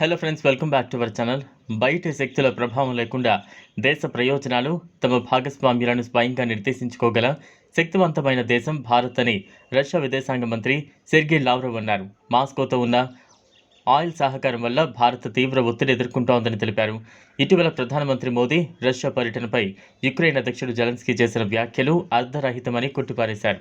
Hello friends welcome back to our channel బయట శక్తుల ప్రభావం లేకుండా దేశ ప్రయోజనాలు తమ భాగస్వామ్యాలను స్వయంగా నిర్దేశించుకోగల శక్తివంతమైన దేశం భారత్ అని రష్యా విదేశాంగ మంత్రి సెర్గే లావ్రవ్ అన్నారు. మాస్కోతో ఉన్న ఆయిల్ సహకారం వల్ల భారత్ తీవ్ర ఒత్తిడి ఎదుర్కొంటోందని తెలిపారు. ఇటీవల ప్రధానమంత్రి మోదీ రష్యా పర్యటనపై యుక్రెయిన్ అధ్యక్షుడు జెలెన్స్కీ చేసిన వ్యాఖ్యలు అర్ధరహితమని కొట్టిపారేశారు.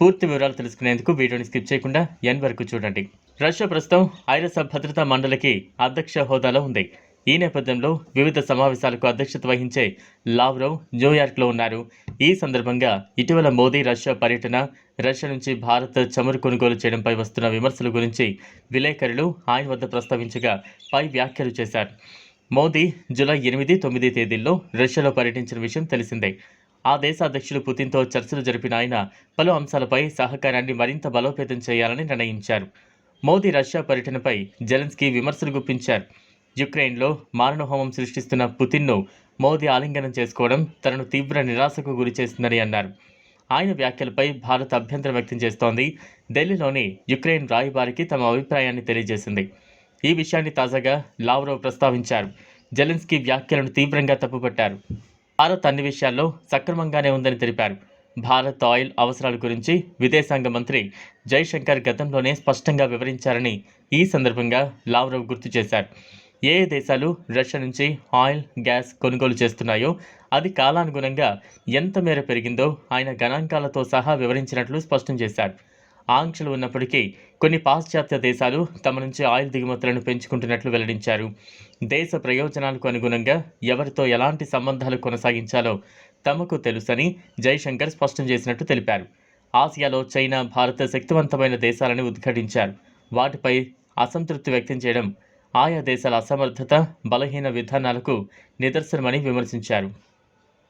పూర్తి వివరాలు తెలుసుకునేందుకు వీడియోని స్కిప్ చేయకుండా ఎన్ వరకు చూడండి. రష్యా ప్రస్తుతం ఐరస భద్రతా మండలికి అధ్యక్ష హోదాలో ఉంది. ఈ నేపథ్యంలో వివిధ సమావేశాలకు అధ్యక్షత వహించే లావ్రోవ్ న్యూయార్క్లో ఉన్నారు. ఈ సందర్భంగా ఇటీవల మోదీ రష్యా పర్యటన రష్యా నుంచి భారత్ చమురు కొనుగోలు చేయడంపై వస్తున్న విమర్శల గురించి విలేకరులు ఆయన వద్ద ప్రస్తావించగా పై వ్యాఖ్యలు చేశారు. మోదీ జూలై ఎనిమిది తొమ్మిది తేదీల్లో రష్యాలో పర్యటించిన విషయం తెలిసిందే. ఆ దేశ అధ్యక్షులు పుతిన్తో చర్చలు జరిపిన ఆయన పలు అంశాలపై సహకారాన్ని మరింత బలోపేతం చేయాలని నిర్ణయించారు. మోదీ రష్యా పర్యటనపై జెలెన్స్కీ విమర్శలు గుప్పించారు. యుక్రెయిన్లో మారణహోమం సృష్టిస్తున్న పుతిన్ను మోదీ ఆలింగనం చేసుకోవడం తనను తీవ్ర నిరాశకు గురి చేసిందని అన్నారు. ఆయన వ్యాఖ్యలపై భారత్ అభ్యంతరం వ్యక్తం చేస్తోంది. ఢిల్లీలోని యుక్రెయిన్ రాయబారికి తమ అభిప్రాయాన్ని తెలియజేసింది. ఈ విషయాన్ని తాజాగా లావ్రోవ్ ప్రస్తావించారు. జెలెన్స్కీ వ్యాఖ్యలను తీవ్రంగా తప్పుపట్టారు. భారత్ అన్ని విషయాల్లో సక్రమంగానే ఉందని తెలిపారు. భారత్ ఆయిల్ అవసరాల గురించి విదేశాంగ మంత్రి జైశంకర్ గతంలోనే స్పష్టంగా వివరించారని ఈ సందర్భంగా లావ్రవ్ గుర్తు చేశారు. ఏ ఏ దేశాలు రష్యా నుంచి ఆయిల్ గ్యాస్ కొనుగోలు చేస్తున్నాయో అది కాలానుగుణంగా ఎంత మేర పెరిగిందో ఆయన గణాంకాలతో సహా వివరించినట్లు స్పష్టం చేశారు. ఆంక్షలు ఉన్నప్పటికీ కొన్ని పాశ్చాత్య దేశాలు తమ నుంచి ఆయిల్ దిగుమతులను పెంచుకుంటున్నట్లు వెల్లడించారు. దేశ ప్రయోజనాలకు అనుగుణంగా ఎవరితో ఎలాంటి సంబంధాలు కొనసాగించాలో తమకు తెలుసని జైశంకర్ స్పష్టం చేసినట్టు తెలిపారు. ఆసియాలో చైనా భారత శక్తివంతమైన దేశాలని ఉద్ఘాటించారు. వాటిపై అసంతృప్తి వ్యక్తం చేయడం ఆయా దేశాల అసమర్థత బలహీన విధానాలకు నిదర్శనమని విమర్శించారు.